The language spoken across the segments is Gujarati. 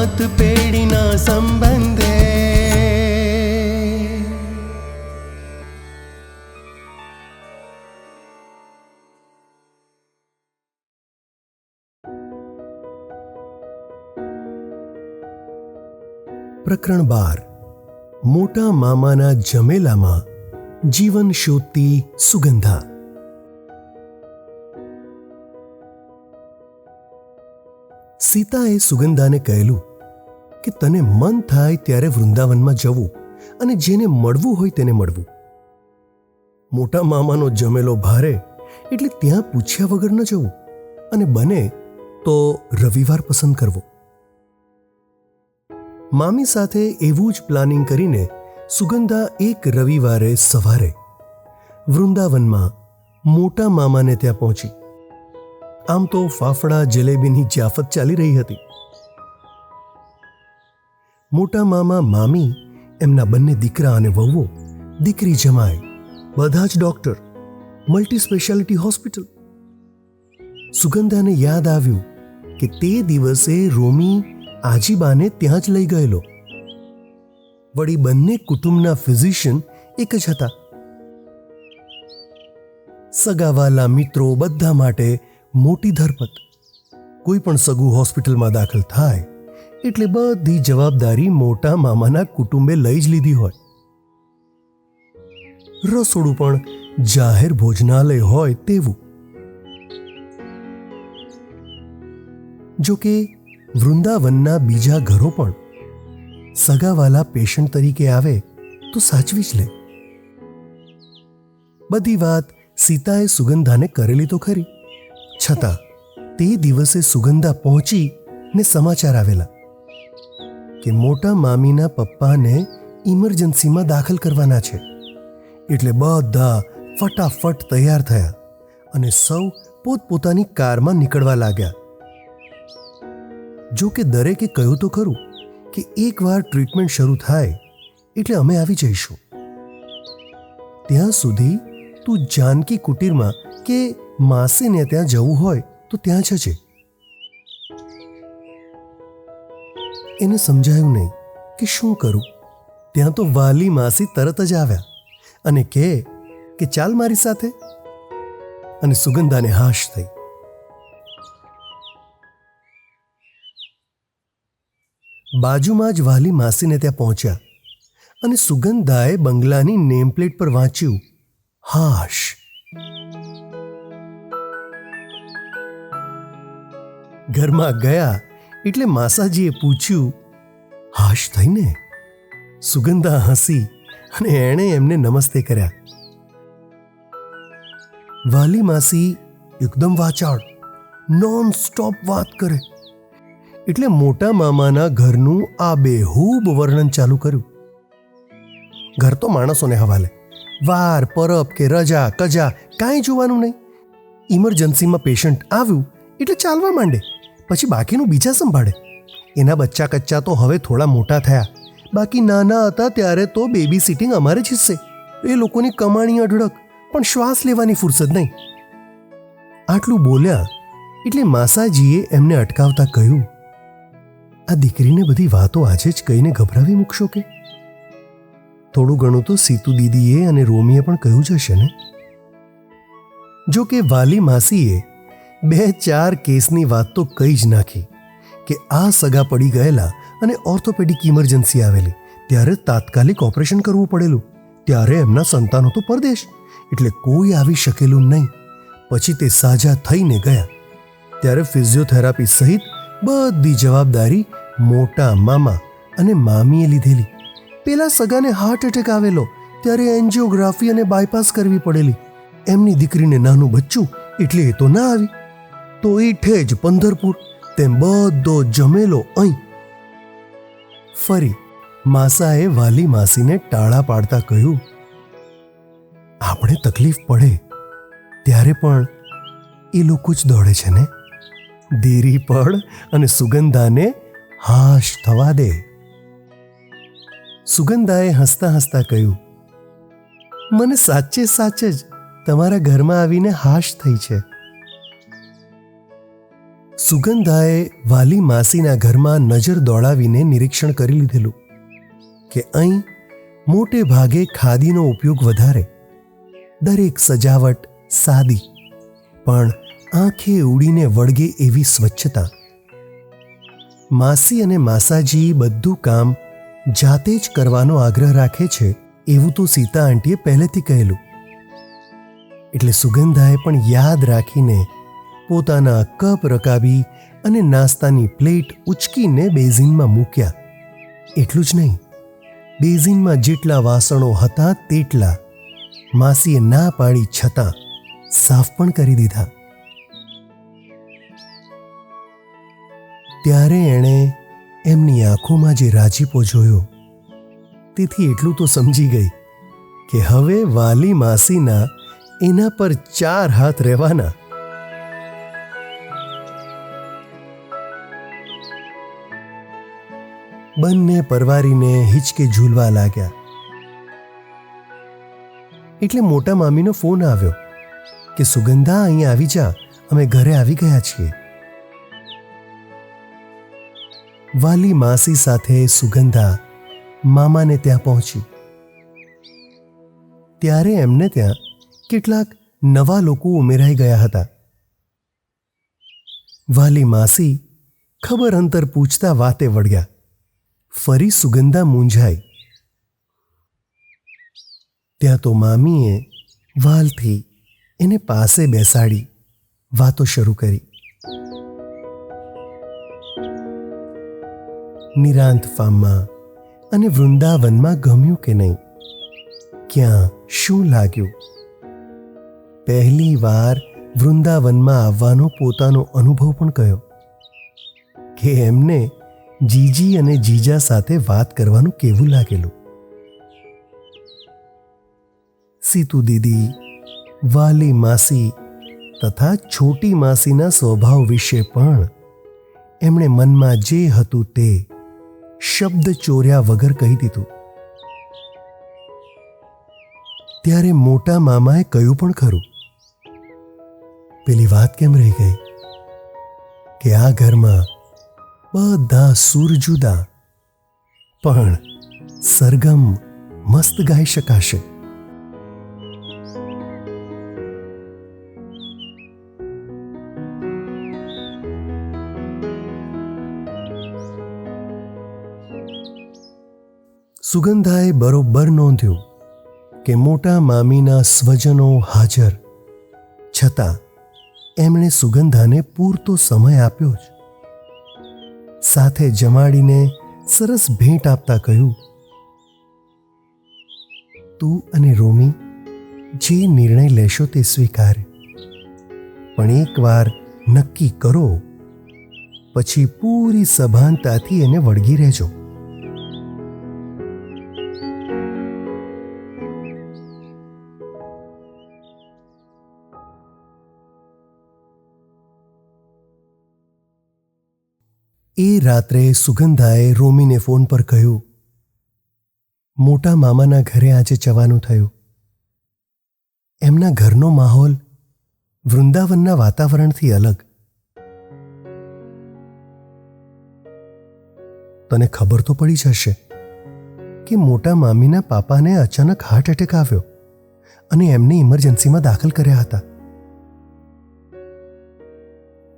સાત પેઢીના સંબંધે પ્રકરણ બાર મોટા મામાના જમેલામાં જીવન શોધતી સુગંધા સીતાએ સુગંધાને કહેલું કે તને મન થાય ત્યારે વૃંદાવનમાં જવું અને જેને મળવું હોય તેને મળવું. મોટા મામાનો જમેલો ભારે એટલે ત્યાં પૂછ્યા વગર ન જવું અને બને તો રવિવાર પસંદ કરવો. મામી સાથે એવું જ પ્લાનિંગ કરીને સુગંધા એક રવિવારે સવારે વૃંદાવનમાં મોટા મામાને ત્યાં પહોંચી. આમ તો ફાફડા જલેબીની જાફત ચાલી રહી હતી. મોટા મામા, મામી, એમના બંને દીકરા અને વહુઓ, દીકરી જમાય બધા જ ડોક્ટર મલ્ટી સ્પેશિયાલિટી હોસ્પિટલ. સુગંધાને યાદ આવ્યું કે તે દિવસે રોમી આજીબાને ત્યાં જ લઈ ગયેલો. વળી બંને કુટુંબના ફિઝિશિયન એક જ હતા. સગાવાલા મિત્રો બધા માટે મોટી ધરપત. કોઈ પણ સગું હોસ્પિટલમાં દાખલ થાય એટલે બધી જવાબદારી મોટા મામાના કુટુંબે લઈ જ લીધી હોય. રસોડું પણ જાહેર ભોજનાલય હોય તેવું. જો કે વૃંદાવનના બીજા ઘરો પણ સગાવાલા પેશન્ટ તરીકે આવે તો સાચવી જ લે. બધી વાત સીતાએ સુગંધાને કરેલી તો ખરી. છતાં તે દિવસે સુગંધા પહોંચી ને સમાચાર આવેલા. કે મોટા મામીના પપ્પાને ઇમરજન્સીમાં દાખલ કરવાના છે. એટલે બધા ફટાફટ તૈયાર થયા અને સૌ પોતપોતાની કારમાં નીકળવા લાગ્યા. જો કે દરેકે કહ્યું તો ખરું કે એકવાર ટ્રીટમેન્ટ શરૂ થાય એટલે અમે આવી જઈશું. ત્યાં સુધી તું જાનકી કુટીરમાં કે માસીને ત્યાં જવું હોય તો ત્યાં જજે એને સમજાયું નહીં કે શું કરું. ત્યાં તો વાલી માસી તરત જ આવ્યા અને કહે કે ચાલ મારી સાથે. અને સુગંધાને હાશ થઈ. બાજુમાં જ વાલી માસીને ત્યાં પહોંચ્યા અને સુગંધાએ બંગલાની નેમપ્લેટ પર વાંચ્યું, હાશ. ઘરમાં ગયા એટલે માસાજીએ પૂછ્યું, હાશ થઈને? સુગંધા હસી અને એણે એમને નમસ્તે કર્યા. વાલી માસી એકદમ વાચાળ નોન સ્ટોપ વાત કરે. એટલે મોટા મામાના ઘરનું આ બેહૂબ વર્ણન ચાલુ કર્યું. ઘર તો માણસોને હવાલે. વાર, પરબ કે રજા, કજા, કાંઈ જોવાનું નહીં. ઇમરજન્સીમાં પેશન્ટ આવ્યું એટલે ચાલવા માંડે. પછી બાકીનું બીજા સંભાળે. એના બચ્ચા કચ્ચા તો હવે થોડા મોટા થયા. બાકી નાના હતા ત્યારે તો બેબી સિટિંગ અમારે જ હિસ્સે. એ લોકોની કમાણી અઢળક, પણ શ્વાસ લેવાની ફુરસદ નહીં. આટલું બોલ્યા, એટલે માસાજીએ એમને અટકાવતા કહ્યું, આ દીકરીને બધી વાતો આજે જ કહીને ગભરાવી મૂકશો કે? થોડું ઘણું તો સીતુ દીદીએ અને રોમીએ પણ કહ્યું જ હશે ને? જો કે વાલી માસીએ બે ચાર કેસની વાત તો કહી જ નાખી કે આ સગા પડી ગયેલા અને ઓર્થોપેડિક ઇમરજન્સી આવેલી. ત્યારે તાત્કાલિક ઓપરેશન કરવું પડેલું. ત્યારે એમના સંતાનો તો પરદેશ. એટલે કોઈ આવી શકેલું નહીં. પછી તે સાજા થઈને ગયા. ત્યારે ફિઝિયોથેરાપી સહિત બધી જવાબદારી મોટા મામા અને મામીએ લીધેલી. પેલા સગાને હાર્ટ એટેક આવેલો, ત્યારે એન્જિયોગ્રાફી અને બાયપાસ કરવી પડેલી. એમની દીકરીને નાનું બચ્ચું, એટલે એ તો ના આવી. તો ઈઠે જ પંધરપુર તેમ બધો જમેલો અહીં. ફરી માસાએ વાલી માસીને ટાળા પાડતા કહ્યું, આપણે તકલીફ પડે, ત્યારે પણ એ લોકો જ દોડે છે ને? દેરી પડ અને સુગંધાને હાશ થવા દે. સુગંધાએ હસતા હસતા કહ્યું, મને સાચે સાચે જ તમારા ઘરમાં આવીને હાશ થઈ છે. સુગંધાએ વાલી માસીના ઘરમાં નજર દોડાવીને નિરીક્ષણ કરી લીધેલું કે અહીં મોટે ભાગે ખાદીનો ઉપયોગ વધારે. દરેક સજાવટ સાદી, પણ આંખે ઉડીને વળગે એવી સ્વચ્છતા. માસી અને માસાજી બધું કામ જાતે જ કરવાનો આગ્રહ રાખે છે એવું તો સીતા આંટીએ પહેલેથી કહેલું. એટલે સુગંધાએ પણ યાદ રાખીને પોતાના કપ રકાબી અને નાસ્તાની પ્લેટ ઉચકીને બેઝિનમાં મૂક્યા. એટલું જ નહીં, બેઝિનમાં જેટલા વાસણો હતા તેટલા માસીએ ના પાડી છતાં સાફ પણ કરી દીધા. ત્યારે એણે એમની આંખોમાં જે રાજીપો જોયો, તેથી એટલું તો સમજી ગઈ કે હવે વાલી માસીના એના પર ચાર હાથ રહેવાના બંને પરવારીને હિચકે ઝૂલવા લાગ્યા. એટલે મોટા મામીનો ફોન આવ્યો કે, સુગંધા, અહીં આવી જા. અમે ઘરે આવી ગયા છીએ. વાલી માસી સાથે સુગંધા મામાને ત્યાં પહોંચી. ત્યારે એમને ત્યાં કેટલાક નવા લોકો ઉમેરાઈ ગયા હતા. વાલી માસી ખબર અંતર પૂછતા વાતે વળગ્યા ફરી સુગંધા મૂંઝાઈ. ત્યાં તો મામીએ વાલથી એને પાસે બેસાડી વાતો શરૂ કરી. નિરાંત ફાર્મમાં અને વૃંદાવનમાં ગમ્યું કે નહીં, ક્યાં શું લાગ્યું? પહેલી વાર વૃંદાવનમાં આવવાનો પોતાનો અનુભવ પણ કયો? કે એમને જીજી અને જીજા સાથે વાત કરવાનું કેવું લાગેલું? સીતુ દીદી, વાલી માસી તથા છોટી માસીના સ્વભાવ વિશે પણ એમણે મનમાં જે હતું તે શબ્દ ચોર્યા વગર કહી દીધું. ત્યારે મોટા મામાએ કહ્યું પણ ખરું. પેલી વાત કેમ રહી ગઈ? કે આ ઘરમાં બધા સુર જુદા. પણ સરગમ મસ્ત ગાઈ શકાશે. સુગંધાએ બરોબર નોંધ્યું કે મોટા મામીના સ્વજનો હાજર, છતાં એમણે સુગંધાને પૂરતો સમય આપ્યો જ. સાથે જમાડીને સરસ ભેટ આપતા કહ્યું, તું અને રોમી જે નિર્ણય લેશો તે સ્વીકારે. પણ એકવાર નક્કી કરો, પછી પૂરી સભાનતાથી એને વળગી રહેજો. એ રાત્રે સુગંધાએ રોમીને ફોન પર કહ્યું, મોટા મામાના ઘરે આજે જવાનું થયું. એમના ઘરનો માહોલ વૃંદાવનના વાતાવરણથી અલગ. તને ખબર તો પડી જશે કે મોટા મામીના પાપાને અચાનક હાર્ટ એટેક આવ્યો અને એમને ઇમરજન્સીમાં દાખલ કર્યા હતા.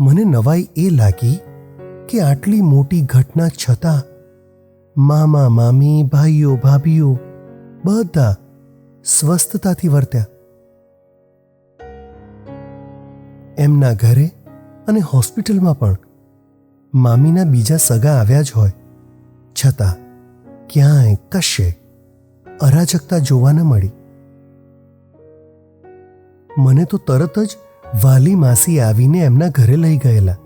મને નવાઈ એ લાગી કે આટલી મોટી ઘટના છતાં મામા, મામી, ભાઈઓ, ભાભીઓ બધા સ્વસ્થતાથી વર્ત્યા. એમના ઘરે અને હોસ્પિટલમાં પણ મામીના બીજા સગા આવ્યા જ હોય. છતાં ક્યાંય કશે અરાજકતા જોવા ન મળી. મને તો તરત જ વાલી માસી આવીને એમના ઘરે લઈ ગયેલા.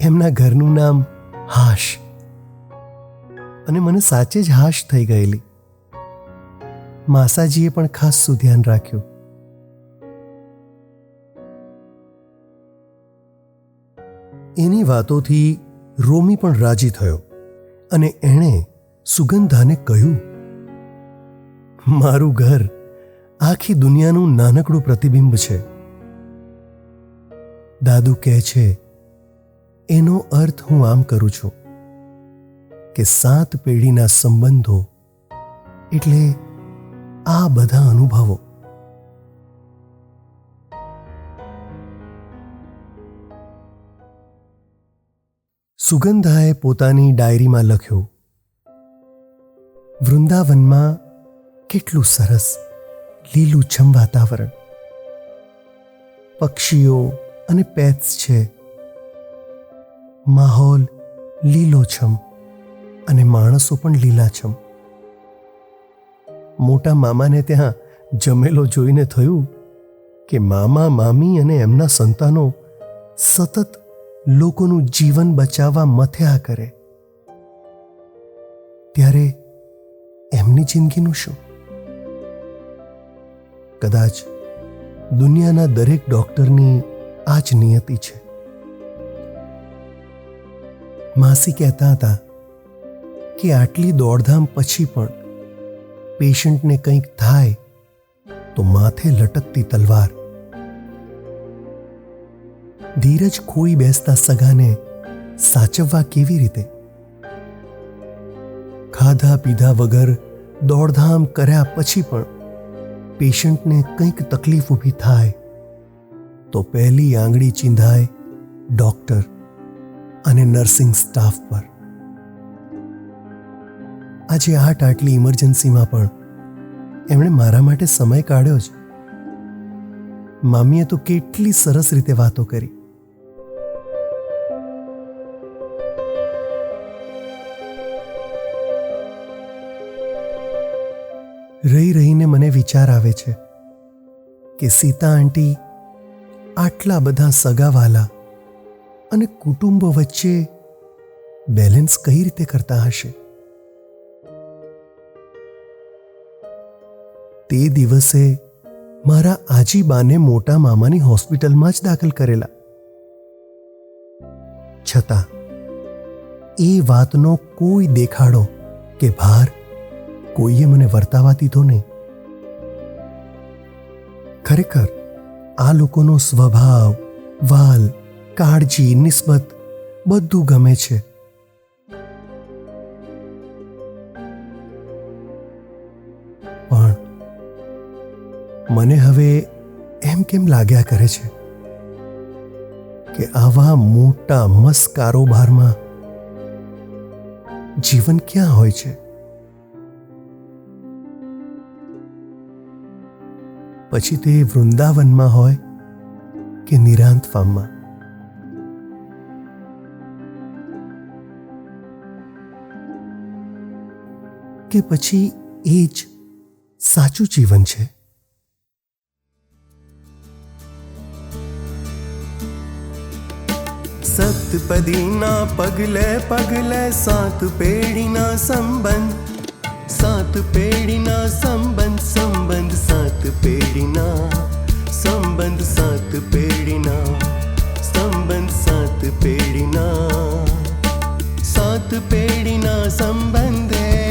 એમના ઘરનું નામ હાશ. અને મને સાચે જ હાશ થઈ ગયેલી. માસાજીએ પણ ખાસું ધ્યાન રાખ્યું? એની વાતોથી રોમી પણ રાજી થયો અને એણે સુગંધાને કહ્યું, મારું ઘર આખી દુનિયાનું નાનકડું પ્રતિબિંબ છે. દાદુ કહે છે એનો અર્થ હું આમ કરું છું કે સાત પેઢીના સંબંધો એટલે આ બધા અનુભવો. સુગંધાએ પોતાની ડાયરીમાં લખ્યું, વૃંદાવનમાં કેટલું સરસ, લીલુંછમ વાતાવરણ. પક્ષીઓ અને પેથ્સ છે. માહોલ લીલોછમ અને માણસો પણ લીલાછમ. મોટા મામાને ત્યાં જમેલો જોઈને થયું કે મામા, મામી અને એમના સંતાનો સતત લોકોનું જીવન બચાવવા મથ્યા કરે. ત્યારે એમની જિંદગીનું શું? કદાચ દુનિયાના દરેક ડોક્ટરની આ જ નિયતિ છે. માસી કહેતા હતા કે આટલી દોડધામ પછી પણ પેશન્ટને કંઈક થાય તો માથે લટકતી તલવાર. ધીરજ ખોઈ બેસતા સગાને સાચવવા કેવી રીતે? ખાધા પીધા વગર દોડધામ કર્યા પછી પણ પેશન્ટને કંઈક તકલીફ ઊભી થાય તો પહેલી આંગળી ચીંધાય ડોક્ટર. અને નર્સિંગ સ્ટાફ પર. આજે આટ આટલી ઇમરજન્સીમાં પણ એમણે મારા માટે સમય કાઢ્યો જ. મામીએ તો કેટલી સરસ રીતે વાતો કરી. રહી રહીને મને વિચાર આવે છે કે સીતા આંટી આટલા બધા સગાવાલા અને કુટુંબ વચ્ચે બેલેન્સ કઈ રીતે કરતા હશે? તે દિવસે મારા આજીબાને મોટા મામાની હોસ્પિટલમાં જ દાખલ કરેલા. છતાં, એ વાતનો કોઈ દેખાડો કે ભાર કોઈએ મને વર્તાવા દીધો નહીં. ખરેખર, આ લોકોનો સ્વભાવ, વાલ કાળજી, નિસ્બત, બધું ગમે છે. પણ મને હવે એમ કેમ લાગ્યા કરે છે કે આવા મોટા મસ્ત કારોબારમાં જીવન ક્યાં હોય છે? પછી તે વૃંદાવનમાં હોય કે નિરાંત ફાર્મમાં કે પછી એ જ સાચું જીવન છે? સતપદીના પગલે પગલે સાત પેઢીના સંબંધ, સાત પેઢીના સંબંધ સંબંધ સાત પેઢીના, સંબંધ સાત પેઢીના, સંબંધ સાત પેઢીના. સાત પેઢીના સંબંધ